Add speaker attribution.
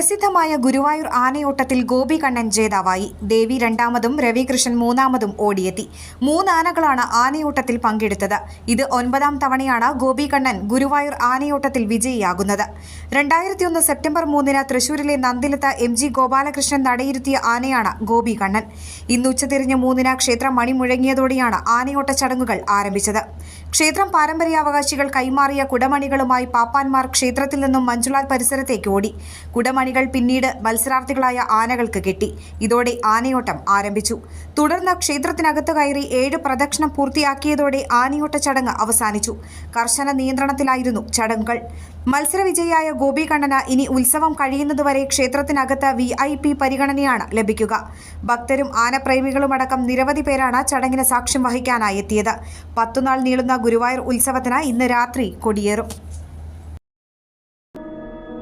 Speaker 1: പ്രസിദ്ധമായ ഗുരുവായൂർ ആനയോട്ടത്തിൽ ഗോപി കണ്ണൻ ജേതാവായി. ദേവി രണ്ടാമതും രവികൃഷ്ണൻ മൂന്നാമതും ഓടിയെത്തി. മൂന്നാനകളാണ് ആനയോട്ടത്തിൽ പങ്കെടുത്തത്. ഇത് ഒൻപതാം തവണയാണ് ഗോപി കണ്ണൻ ഗുരുവായൂർ ആനയോട്ടത്തിൽ വിജയിയാകുന്നത്. രണ്ടായിരത്തി ഒന്ന് സെപ്റ്റംബർ മൂന്നിന് തൃശൂരിലെ നന്ദിലത്ത് എം ജി ഗോപാലകൃഷ്ണൻ നടയിരുത്തിയ ആനയാണ് ഗോപി കണ്ണൻ ഇന്ന് ഉച്ചതിരിഞ്ഞ് മൂന്നിന് ക്ഷേത്രം മണി മുഴങ്ങിയതോടെയാണ് ആനയോട്ട ചടങ്ങുകൾ ആരംഭിച്ചത്. ക്ഷേത്രം പാരമ്പര്യാവകാശികൾ കൈമാറിയ കുടമണികളുമായി പാപ്പാന്മാർ ക്ഷേത്രത്തിൽ നിന്നും മഞ്ജുളാൽ പരിസരത്തേക്ക് ഓടി. കുടമണികൾ പിന്നീട് മത്സരാർത്ഥികളായ ആനകൾക്ക് കെട്ടി. ഇതോടെ ആനയോട്ടം ആരംഭിച്ചു. തുടർന്ന് ക്ഷേത്രത്തിനകത്ത് കയറി ഏഴ് പ്രദക്ഷിണം പൂർത്തിയാക്കിയതോടെ ആനയോട്ട ചടങ്ങ് അവസാനിച്ചു. കർശന നിയന്ത്രണത്തിലായിരുന്നു ചടങ്ങുകൾ. മത്സരവിജയിയായ ഗോപി കണ്ണന് ഇനി ഉത്സവം കഴിയുന്നതുവരെ ക്ഷേത്രത്തിനകത്ത് വി ഐ പി പരിഗണനയാണ് ലഭിക്കുക. ഭക്തരും ആനപ്രേമികളുമടക്കം നിരവധി പേരാണ് ചടങ്ങിന് സാക്ഷ്യം വഹിക്കാനായി എത്തിയത്. പത്തുനാൾ നീളുന്ന ഗുരുവായൂർ ഉത്സവത്തിന് ഇന്ന് രാത്രി കൊടിയേറും.